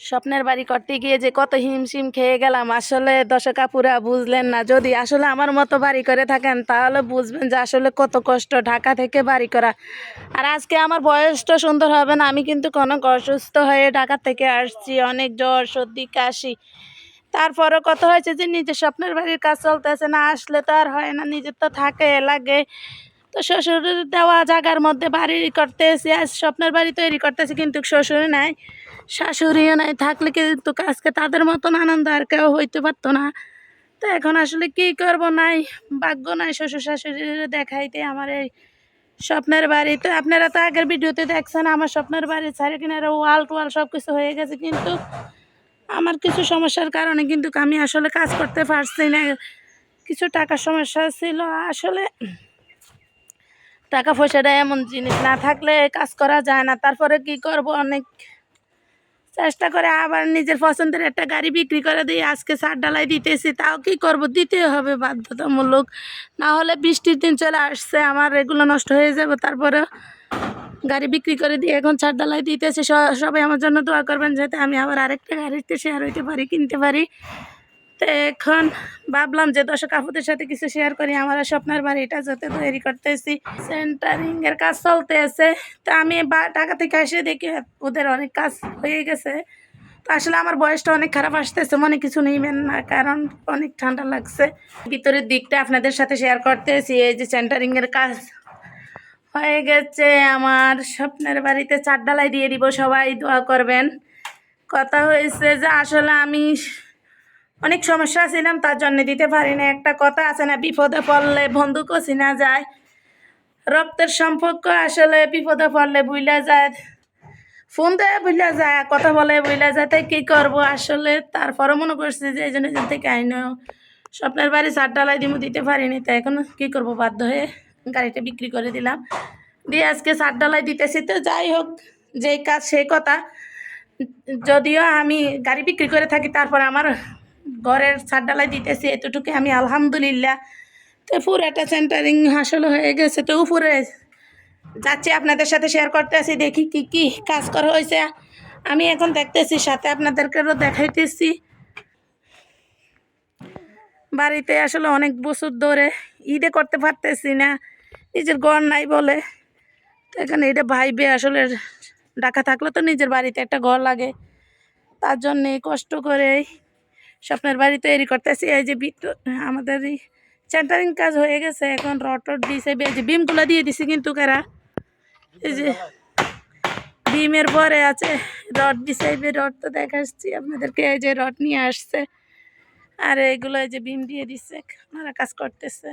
স্বপ্নের বাড়ি করতে গিয়ে যে কত হিমশিম খেয়ে গেলাম, আসলে দর্শক আপুরা বুঝলেন না। যদি আসলে আমার মতো বাড়ি করে থাকেন, তাহলে বুঝবেন যে আসলে কত কষ্ট ঢাকা থেকে বাড়ি করা। আর আজকে আমার বয়সটা সুন্দর হবে না, আমি কিন্তু কোনো অসুস্থ হয়ে ঢাকা থেকে আসছি, অনেক জ্বর, সর্দি, কাশি। তারপরও কথা হয়েছে যে নিজের স্বপ্নের বাড়ির কাজ চলতেছে না, আসলে তো আর হয় না, নিজের তো থাকে, লাগে। তো শ্বশুরের দেওয়া জায়গার মধ্যে বাড়ি করতেছি, আজ স্বপ্নের বাড়ি তৈরি করতেছি, কিন্তু শ্বশুর নাই। শাশুড়িও নাই থাকলে কিন্তু আজকে তাদের মতন আনন্দ আর কেউ হইতে পারতো না। তো এখন আসলে কি করব নাই? ভাগ্য নাই শ্বশুর শাশুড়ির দেখাইতে আমার এই স্বপ্নের বাড়ি। তো আপনারা তো আগের ভিডিওতে দেখছেন, আমার স্বপ্নের বাড়ি চারি কিনারে ওয়াল টোয়াল সব কিছু হয়ে গেছে। কিন্তু আমার কিছু সমস্যার কারণে কিন্তু আমি আসলে কাজ করতে পারছি না। কিছু টাকার সমস্যা ছিল। আসলে টাকা পয়সাটা এমন জিনিস না থাকলে কাজ করা যায় না। তারপরে কি করব? অনেক চেষ্টা করে আবার নিজের পছন্দের একটা গাড়ি বিক্রি করে দিই আজকে সার ডালাই দিতেছি। তাও কি করব? দিতে হবে বাধ্যতামূলক। না হলে বৃষ্টির দিন চলে আসছে, আমার এগুলো নষ্ট হয়ে যাবে। তারপরে গাড়ি বিক্রি করে দিয়ে এখন ছাড় ডালাই দিতেছে। সবাই আমার জন্য দোয়া করবেন যাতে আমি আবার আরেকটা গাড়িতে শেয়ার হইতে পারি, কিনতে পারি। তো এখন ভাবলাম যে দর্শক আপুদের সাথে কিছু শেয়ার করি, আমার স্বপ্নের বাড়িটা যাতে তৈরি করতেছি। সেন্টারিং এর কাজ চলতে আছে তো আমি বা- ঢাকা থেকে এসে দেখি, ওদের অনেক কাজ হয়ে গেছে। তো আসলে আমার বয়সটা অনেক খারাপ আসতেছে, মনে কিছু নেবেন না, কারণ অনেক ঠান্ডা লাগছে। ভিতরের দিকটা আপনাদের সাথে শেয়ার করতেছি, এই যে সেন্টারিং এর কাজ হয়ে গেছে। আমার স্বপ্নের বাড়িতে চার ডালাই দিয়ে দিব, সবাই দোয়া করবেন। কথা হয়েছে যে আসলে আমি অনেক সমস্যা ছিলাম তার জন্য দিতে পারি না। একটা কথা আছে না, বিপদে পড়লে বন্ধুকও চিনা যায়। রক্তের সম্পর্ক আসলে বিপদে পড়লে বুইলা যায়। ফোন দেয় বুঝলা যায়, কথা বলে বুঝলা যায়, তাই কী করব? আসলে তারপরে মনে করছি যে, এই জন্য এখান থেকে আইন স্বপ্নের বাড়ি চার ডালাই দিমু, দিতে পারিনি, তাই এখন কী করব? বাধ্য হয়ে গাড়িটা বিক্রি করে দিলাম। দিয়ে আজকে চার ডালাই দিতেছি, তো যাই হোক, যেই কাজ, সেই কথা। যদিও আমি গাড়ি বিক্রি করে থাকি, তারপরে আমার ঘরের ছাদ ডালাই দিতেছি, এতটুকু আমি আলহামদুলিল্লাহ। তো পুরোটা সেন্টারিং আসলে হয়ে গেছে, তো উপরে যাচ্ছি, আপনাদের সাথে শেয়ার করতে আসি, দেখি কি কি কাজ করা হয়েছে। আমি এখন দেখতেছি, সাথে আপনাদেরকেও দেখাইতেছি। বাড়িতে আসলে অনেক বছর ধরে ঈদে করতে পারতেছি না, নিজের ঘর নাই বলে। তো এখানে এটা ভাইবে আসলে ডাকা থাকলে তো নিজের বাড়িতে একটা ঘর লাগে। তার জন্যে কষ্ট করে স্বপ্নের বাড়ি তৈরি করতেছি, এই যে বিদ্যুৎ, আমাদের সেন্টারিং কাজ হয়ে গেছে, এখন রড দিয়েছে এই যে বিমগুলো দিয়ে দিছি কিন্তু কারা, এই যে বিমের পরে আছে, রড দিছে রড তো দেখাচ্ছি আপনাদেরকে, এই যে রড নিয়ে আসছে, আর এগুলো এই যে বিম দিয়ে দিচ্ছে, ওনারা কাজ করতেছে।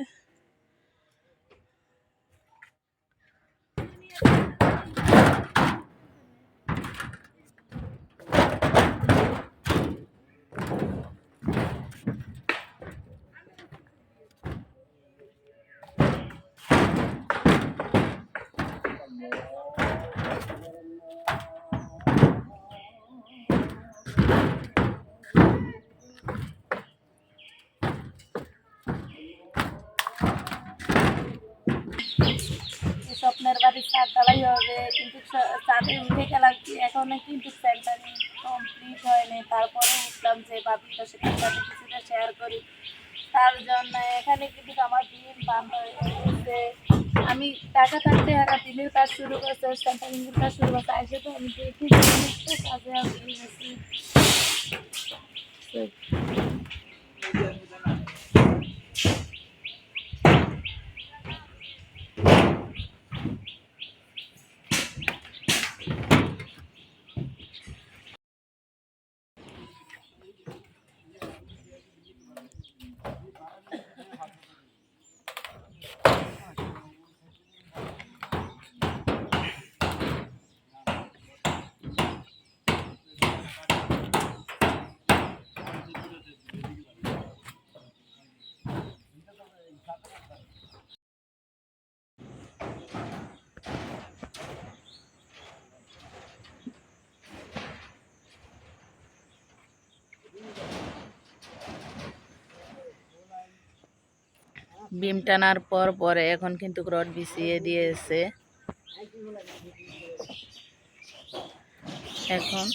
স্বপ্নের বাড়ি চার হবে, কিন্তু ছ- চাঁদে উঠে গেলাম কি, এখনও কিন্তু সেন্টারিং কমপ্লিট হয়নি তারপরে উঠলাম যে ভাবিটা সেটার সাথে কিছুটা শেয়ার করি। তার জন্য এখানে কিন্তু আমার দিন বান্ধ হয়ে আমি টাকা থাকতে এরা দিনের কাজ শুরু করছে সেন্টারিংয়ের কাজ শুরু করছে। আসে তো আমি দেখি কাজে আমি বিম টানার পর পরে এখন কিন্তু রড বিছিয়ে দিয়েছে। এখন